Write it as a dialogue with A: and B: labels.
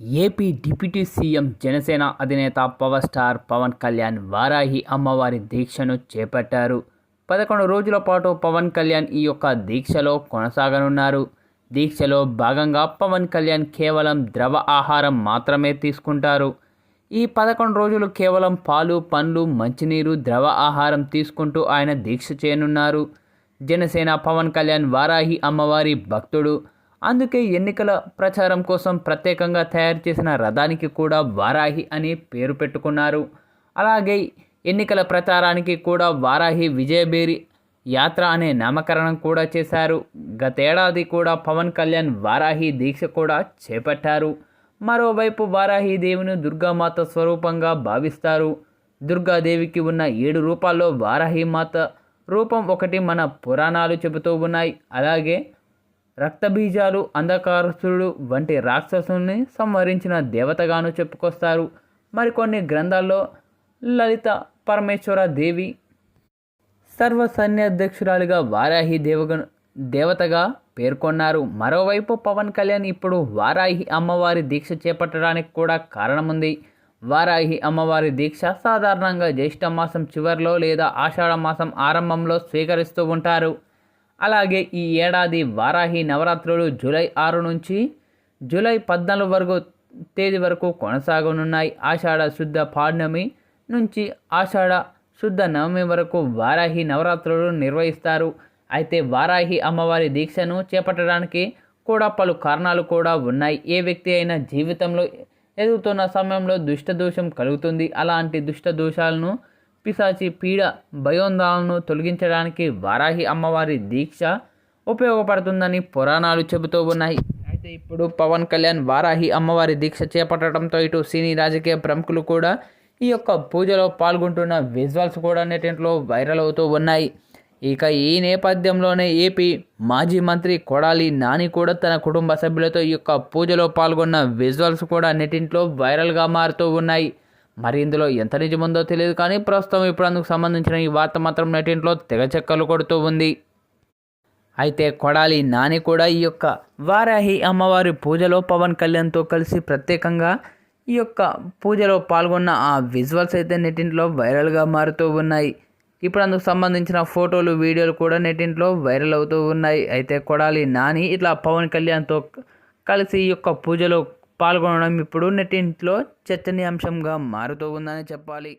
A: AP deputy CM Janasena అధినేత power star Pawan Kalyan Varahi అమ్మవారి దీక్షను చేపట్టారు. పదకొండు రోజుల పాటు పవన్ కళ్యాణ్ ఈ యొక్క దీక్షలో కొనసాగనున్నారు. దీక్షలో భాగంగా పవన్ కళ్యాణ్ కేవలం ద్రవ ఆహారం మాత్రమే తీసుకుంటారు. ఈ పదకొండు రోజులు కేవలం పాలు పండ్లు మంచినీరు ద్రవ ఆహారం తీసుకుంటూ ఆయన దీక్ష చేయనున్నారు. జనసేన పవన్ కళ్యాణ్ వారాహి అమ్మవారి భక్తుడు. అందుకే ఎన్నికల ప్రచారం కోసం ప్రత్యేకంగా తయారు చేసిన రథానికి కూడా వారాహి అని పేరు పెట్టుకున్నారు. అలాగే ఎన్నికల ప్రచారానికి కూడా వారాహి విజయబేరి యాత్ర అనే నామకరణం కూడా చేశారు. గతేడాది కూడా పవన్ కళ్యాణ్ వారాహి దీక్ష కూడా చేపట్టారు. మరోవైపు వారాహి దేవిని దుర్గామాత స్వరూపంగా భావిస్తారు. దుర్గాదేవికి ఉన్న ఏడు రూపాల్లో వారాహి మాత రూపం ఒకటి మన పురాణాలు చెబుతూ ఉన్నాయి. అలాగే రక్తబీజాలు అంధకారసుడు వంటి రాక్షసుల్ని సంహరించిన దేవతగాను చెప్పుకొస్తారు. మరికొన్ని గ్రంథాల్లో లలిత పరమేశ్వర దేవి సర్వ సైన్యాధ్యక్షురాలిగా వారాహి దేవగ దేవతగా పేర్కొన్నారు. మరోవైపు పవన్ కళ్యాణ్ ఇప్పుడు వారాహి అమ్మవారి దీక్ష చేపట్టడానికి కూడా కారణముంది. వారాహి అమ్మవారి దీక్ష సాధారణంగా జ్యేష్ఠ మాసం చివరిలో లేదా ఆషాఢ మాసం ఆరంభంలో స్వీకరిస్తూ ఉంటారు. అలాగే ఈ ఏడాది వారాహి నవరాత్రులు జూలై ఆరు నుంచి జూలై పద్నాలుగు వరకు తేదీ వరకు కొనసాగనున్నాయి. ఆషాఢ శుద్ధ పౌర్ణమి నుంచి ఆషాఢ శుద్ధ నవమి వరకు వారాహి నవరాత్రులు నిర్వహిస్తారు. అయితే వారాహి అమ్మవారి దీక్షను చేపట్టడానికి కూడా పలు కారణాలు కూడా ఉన్నాయి. ఏ వ్యక్తి అయినా జీవితంలో ఎదుగుతున్న సమయంలో దుష్ట దోషం కలుగుతుంది. అలాంటి దుష్ట దోషాలను పిశాచి పీడ భయోందాలను తొలగించడానికి వారాహి అమ్మవారి దీక్ష ఉపయోగపడుతుందని పురాణాలు చెబుతూ ఉన్నాయి. అయితే ఇప్పుడు పవన్ కళ్యాణ్ వారాహి అమ్మవారి దీక్ష చేపట్టడంతో ఇటు సినీ రాజకీయ ప్రముఖులు కూడా ఈ యొక్క పూజలో పాల్గొంటున్న విజువల్స్ కూడా నెటింట్లో వైరల్ అవుతూ ఉన్నాయి. ఇక ఈ నేపథ్యంలోనే ఏపీ మాజీ మంత్రి కొడాలి నాని కూడా తన కుటుంబ సభ్యులతో ఈ యొక్క పూజలో పాల్గొన్న విజువల్స్ కూడా నెటింట్లో వైరల్గా మారుతూ ఉన్నాయి. మరి ఇందులో ఎంత నిజముందో తెలియదు కానీ ప్రస్తుతం ఇప్పుడు అందుకు సంబంధించిన ఈ వార్త మాత్రం నెటింట్లో తెగ చెక్కలు కొడుతూ ఉంది. అయితే కొడాలి నాని కూడా ఈ యొక్క వారాహి అమ్మవారి పూజలో పవన్ కళ్యాణ్తో కలిసి ప్రత్యేకంగా ఈ యొక్క పూజలో పాల్గొన్న ఆ విజువల్స్ అయితే నెటింట్లో వైరల్గా మారుతూ ఉన్నాయి. ఇప్పుడు అందుకు సంబంధించిన ఫోటోలు వీడియోలు కూడా నెటింట్లో వైరల్ అవుతూ ఉన్నాయి. అయితే కొడాలి నాని ఇట్లా పవన్ కళ్యాణ్తో కలిసి ఈ యొక్క పూజలో పాల్గొనడం ఇప్పుడు నెట్టింట్లో చర్చనీయాంశంగా మారుతూ ఉందని చెప్పాలి.